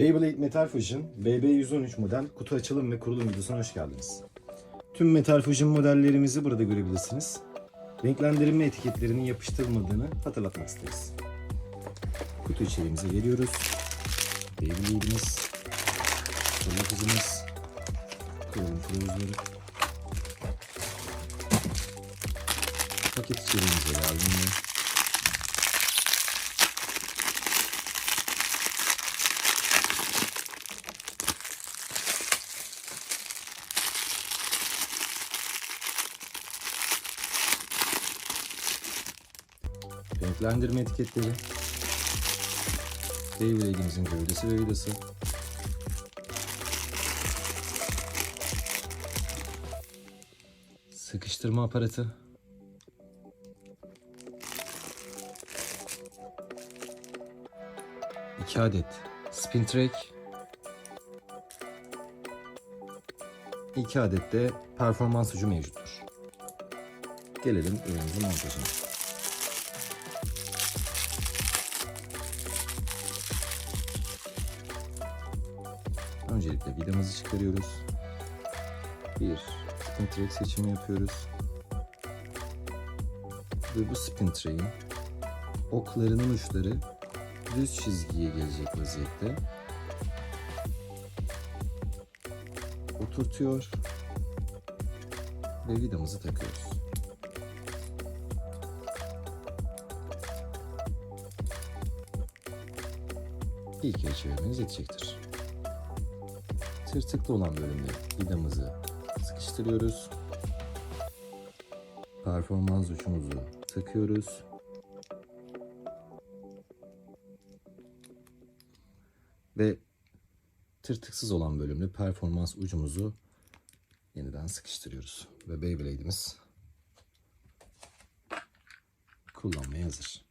Beyblade Metal Fusion BB113 model kutu açılım ve kurulum videosuna hoş geldiniz. Tüm Metal Fusion modellerimizi burada görebilirsiniz. Renklendirme etiketlerinin yapıştırılmadığını hatırlatmak isteriz. Kutu içeriğimize geliyoruz. Beyblade'imiz, kurulum hızımız, kurulum kılavuzları, paket içeriğimize geldiğinde renklendirme etiketleri, Beyblade'imizin gövdesi ve vidası, sıkıştırma aparatı, iki adet spin track, iki adet de performans ucu mevcuttur. Gelelim ürünümüzün montajına. Öncelikle vidamızı çıkarıyoruz. Bir spin track seçimi yapıyoruz. Ve bu spin track'in oklarının uçları düz çizgiye gelecek vaziyette oturtuyor ve vidamızı takıyoruz. Bir kere çevirmeniz yetecektir. Tırtıklı olan bölümde vidamızı sıkıştırıyoruz. Performans uçumuzu takıyoruz. Ve tırtıksız olan bölümde performans ucumuzu yeniden sıkıştırıyoruz. Ve Beyblade'imiz kullanmaya hazır.